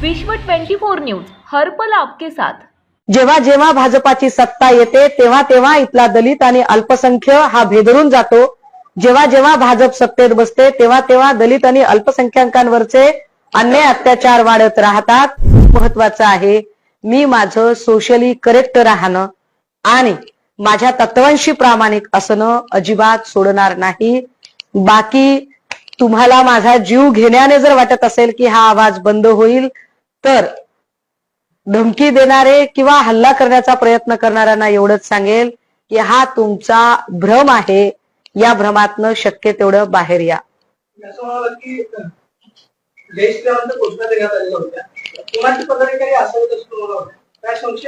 विश्व 24 न्यूज हरपल आपके साथ. जेव्हा जेव्हा भाजपाची सत्ता येते तेव्हा तेव्हा इथला दलित आणि अल्पसंख्य हा भेदरून जातो. जेव्हा जेव्हा भाजप सत्तेत बसते तेव्हा तेव्हा दलित आणि अल्पसंख्याकांवरचे अन्याय अत्याचार वाढत राहतात. महत्वाचं आहे मी माझं सोशली करेक्ट राहणं आणि माझ्या तत्वांशी प्रामाणिक असणं अजिबात सोडणार नाही. बाकी तुम्हाला माझा जीव घेण्याने जर वाटत असेल की हा आवाज बंद होईल तर धमकी देणारे किंवा हल्ला करण्याचा प्रयत्न करणाऱ्यांना एवढंच सांगेल की हा तुमचा भ्रम आहे. या भ्रमातनं शक्य तेवढं बाहेर या?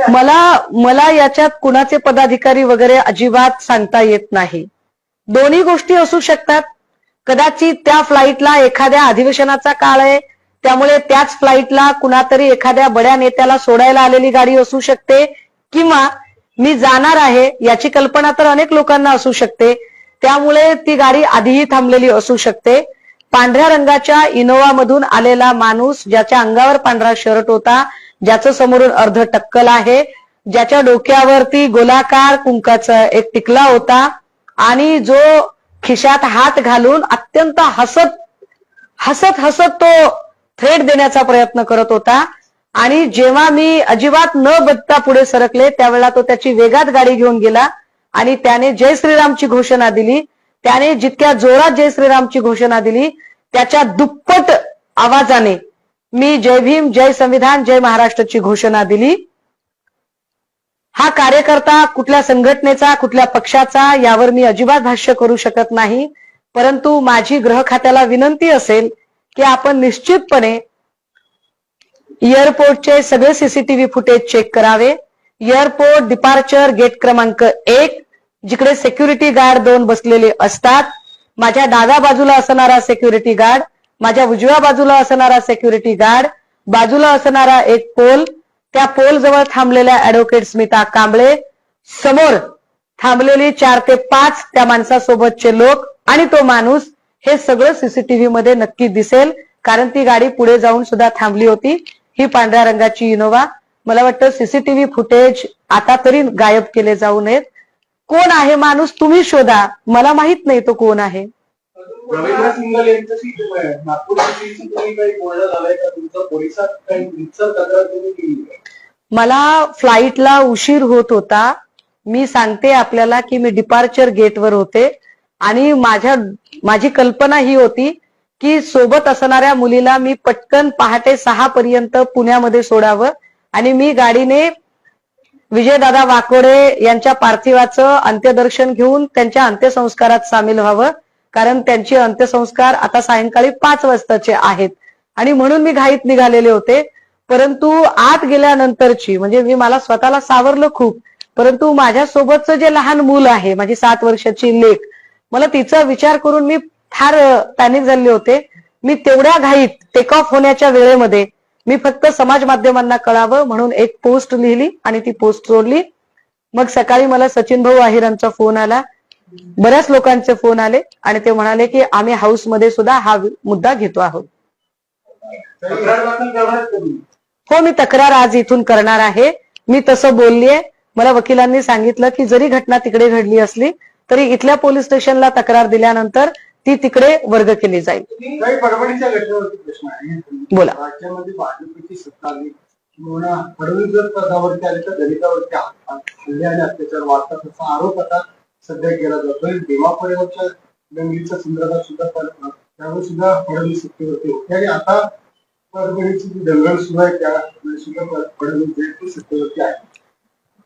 मला मला याच्यात कुणाचे पदाधिकारी वगैरे अजिबात सांगता येत नाही. दोन्ही गोष्टी असू शकतात. कदाचित त्या फ्लाईटला एखाद्या अधिवेशनाचा काळ आहे. त्यामुळे त्याच फ्लाईटला कुणातरी एखाद्या बड्या नेत्याला सोडायला आलेली गाडी असू शकते किंवा मी जाणार आहे याची कल्पना तर अनेक लोकांना असू शकते. त्यामुळे ती गाडी आधीही थांबलेली असू शकते. पांढऱ्या रंगाच्या इनोवा मधून आलेला माणूस ज्याच्या अंगावर पांढरा शर्ट होता ज्याचं समोरून अर्ध टक्कल आहे ज्याच्या डोक्यावरती गोलाकार कुंकाचा एक टिकला होता आणि जो खिशात हात घालून अत्यंत हसत हसत हसत तो थ्रेट देण्याचा प्रयत्न करत होता. आणि जेव्हा मी अजिबात न बघता पुढे सरकले त्यावेळेला तो त्याची वेगात गाडी घेऊन गेला. आणि त्याने जय श्रीरामची घोषणा दिली. त्याने जितक्या जोरात जय श्रीरामची घोषणा दिली त्याच्या दुप्पट आवाजाने मी जय भीम जय संविधान जय महाराष्ट्राची घोषणा दिली. हा कार्यकर्ता कुठल्या संघटनेचा कुठल्या पक्षाचा यावर मी अजिबात भाष्य करू शकत नाही. परंतु माझी ग्रह खात्याला विनंती असेल की आपण निश्चितपणे एअरपोर्टचे सगळे सीसीटीव्ही फुटेज चेक करावे. एअरपोर्ट डिपार्चर गेट क्रमांक एक जिकडे सेक्युरिटी गार्ड दोन बसलेले असतात. माझ्या डाव्या बाजूला असणारा सेक्युरिटी गार्ड माझ्या उजव्या बाजूला असणारा सेक्युरिटी गार्ड बाजूला असणारा एक पोल त्या पोल जवळ थांबलेल्या ऍडव्होकेट स्मिता कांबळे समोर थांबलेली चार ते पाच त्या माणसासोबतचे लोक आणि तो माणूस हे सगळं सीसीटीव्ही मध्ये नक्की दिसेल. कारण ती गाडी पुढे जाऊन सुद्धा थांबली होती. ही पांढऱ्या रंगाची इनोवा मला वाटतं सीसीटीव्ही फुटेज आता तरी गायब केले जाऊ नयेत. कोण आहे माणूस तुम्ही शोधा. मला माहीत नाही तो कोण आहे. रवींद्र सिंगल यांच्याशी अं, नागपूर पोलिसांशी तुम्ही काही बोलणं झालंय का तुमचं? पोलिसात काही रितसर तक्रार तुम्ही केली आहे? मला फ्लाईटला उशीर होत होता. मी सांगते आपल्याला की मी डिपार्चर गेटवर होते. आणि माझ्या माझी कल्पना ही होती की सोबत असणाऱ्या मुलीला मी पटकन पहाटे सहा पर्यंत पुण्यामध्ये सोडावं आणि मी गाडीने विजयदादा वाकोडे यांच्या पार्थिवाचं अंत्यदर्शन घेऊन त्यांच्या अंत्यसंस्कारात सामील व्हावं. कारण त्यांचे अंत्यसंस्कार आता सायंकाळी पाच वाजताचे आहेत. आणि म्हणून मी घाईत निघालेले होते. परंतु आत गेल्यानंतरची म्हणजे मी मला स्वतःला सावरलं खूप परंतु माझ्या सोबतचं जे लहान मूल आहे माझी सात वर्षाची लेख मला तिचा विचार करून मी फार पॅनिक झाले होते. मी तेवढ्या घाईत टेक ऑफ होण्याच्या वेळेमध्ये मी फक्त समाज माध्यमांना कळावं म्हणून एक पोस्ट लिहिली आणि ती पोस्ट सोडली मग सकाळी मला सचिन भाऊ आहिरांचा फोन आला. बऱ्याच लोकांचे फोन आले आणि ते म्हणाले की आम्ही हाऊसमध्ये सुद्धा हा मुद्दा घेतो आहोत. हो मी तक्रार आज इथून करणार आहे. मी तसं बोललीये. मला वकिलांनी सांगितलं की जरी घटना तिकडे घडली असली तरी इथल्या पोलीस स्टेशनला तक्रार दिल्यानंतर ती तिकडे वर्ग केली जाईल. काही बडबडीच्या घटनेवरती प्रश्न आहे. बोला. राज्यामध्ये भाजपची सत्ता आली किंवा फडणवीस जर पदावरती आले तर दलितावरती हल्ले आणि अत्याचार वाढतात असा आरोप आता सध्या केला जातोय. दंगलीच्या संदर्भात सुद्धा त्यावेळी सुद्धा फडणवीस सत्तेवरती होते आणि आता परभणीची जी दंगल सुरू आहे त्यावेळी सुद्धा फडणवीस सत्तेवरती आहे.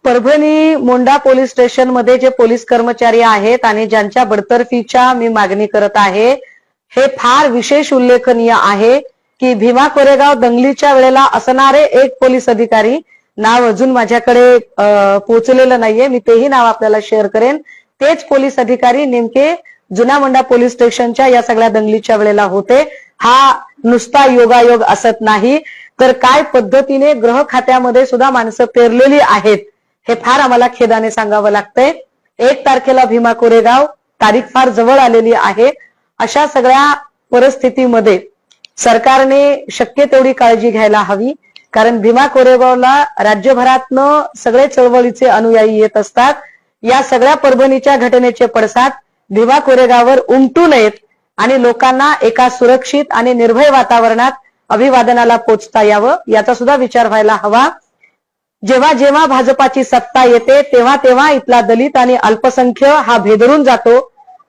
परभणी मोंडा पोलीस स्टेशनमध्ये जे पोलीस कर्मचारी आहेत आणि ज्यांच्या बडतर्फीच्या मी मागणी करत आहे हे फार विशेष उल्लेखनीय आहे की भीमा कोरेगाव दंगलीच्या वेळेला असणारे एक पोलीस अधिकारी नाव अजून माझ्याकडे पोहोचलेलं नाहीये. मी तेही नाव आपल्याला शेअर करेन. तेच पोलीस अधिकारी नेमके जुना मोंडा पोलीस स्टेशनच्या या सगळ्या दंगलीच्या वेळेला होते. हा नुसता योगायोग असत नाही. तर काय पद्धतीने ग्रह खात्यामध्ये सुद्धा माणसं पेरलेली आहेत? हे फार आम्हाला खेदाने सांगावं लागतंय. एक तारखेला भीमा कोरेगाव तारीख फार जवळ आलेली आहे. अशा सगळ्या परिस्थितीमध्ये सरकारने शक्य तेवढी काळजी घ्यायला हवी. कारण भीमा कोरेगावला राज्यभरातनं सगळे चळवळीचे अनुयायी येत असतात. या सगळ्या परभणीच्या घटनेचे पडसाद भीमा कोरेगाववर उमटू नयेत आणि लोकांना एका सुरक्षित आणि निर्भय वातावरणात अभिवादनाला पोचता यावं याचा सुद्धा विचार व्हायला हवा. जेव्हा जेव्हा भाजपाची सत्ता येते तेव्हा तेव्हा इथला दलित आणि अल्पसंख्य हा भेदरून जातो.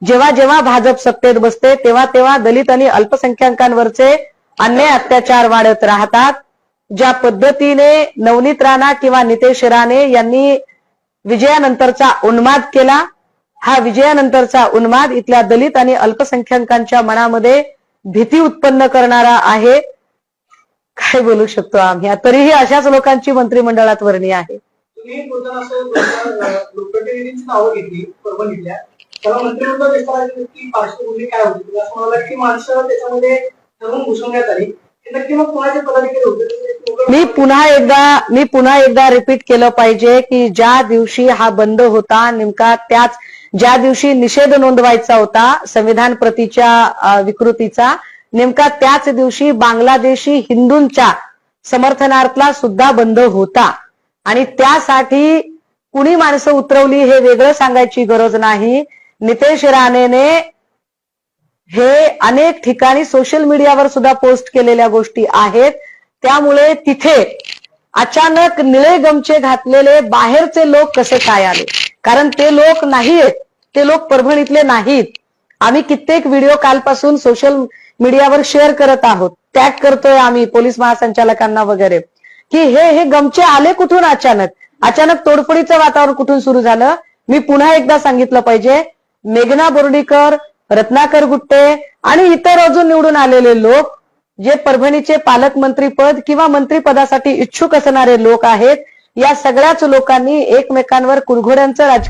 जेव्हा जेव्हा भाजप सत्तेत बसते तेव्हा तेव्हा दलित आणि अल्पसंख्याकांवरचे अन्याय अत्याचार वाढत राहतात. ज्या पद्धतीने नवनीत राणा किंवा नितेश राणे यांनी विजयानंतरचा उन्माद केला हा विजयानंतरचा उन्माद इथल्या दलित आणि अल्पसंख्याकांच्या मनामध्ये भीती उत्पन्न करणारा आहे. काय बोलू शकतो आम्ही? तरीही अशाच लोकांची मंत्रिमंडळात वर्णी आहे. मी पुन्हा एकदा मी पुन्हा एकदा रिपीट केलं पाहिजे की ज्या दिवशी हा बंद होता नेमका त्याच ज्या दिवशी निषेध नोंदवायचा होता संविधान प्रतीच्या विकृतीचा नेमका त्याच दिवशी बांगलादेशी हिंदूंच्या समर्थनार्थला सुद्धा बंद होता. आणि त्यासाठी कुणी माणसं उतरवली हे वेगळं सांगायची गरज नाही. नितेश राणेने हे अनेक ठिकाणी सोशल मीडियावर सुद्धा पोस्ट केलेल्या गोष्टी आहेत. त्यामुळे तिथे अचानक निळे गमचे घातलेले बाहेरचे लोक कसे काय आले? कारण ते लोक नाहीयेत. ते लोक परभणीतले नाहीत. आम्ही कित्येक व्हिडिओ कालपासून सोशल मीडियावर शेअर करत आहोत. टॅग करतोय आम्ही पोलीस महासंचालकांना वगैरे. की हे हे गमचे आले कुठून अचानक? अचानक तोडफोडीचं वातावरण कुठून सुरू झालं? मी पुन्हा एकदा सांगितलं पाहिजे. मेघना बोर्डीकर रत्नाकर गुट्टे आणि इतर अजून निवडून आलेले लोक जे परभणीचे पालकमंत्री पद किंवा मंत्रीपदासाठी इच्छुक असणारे लोक आहेत या सगळ्याच लोकांनी एकमेकांवर कुरघोड्यांचं राज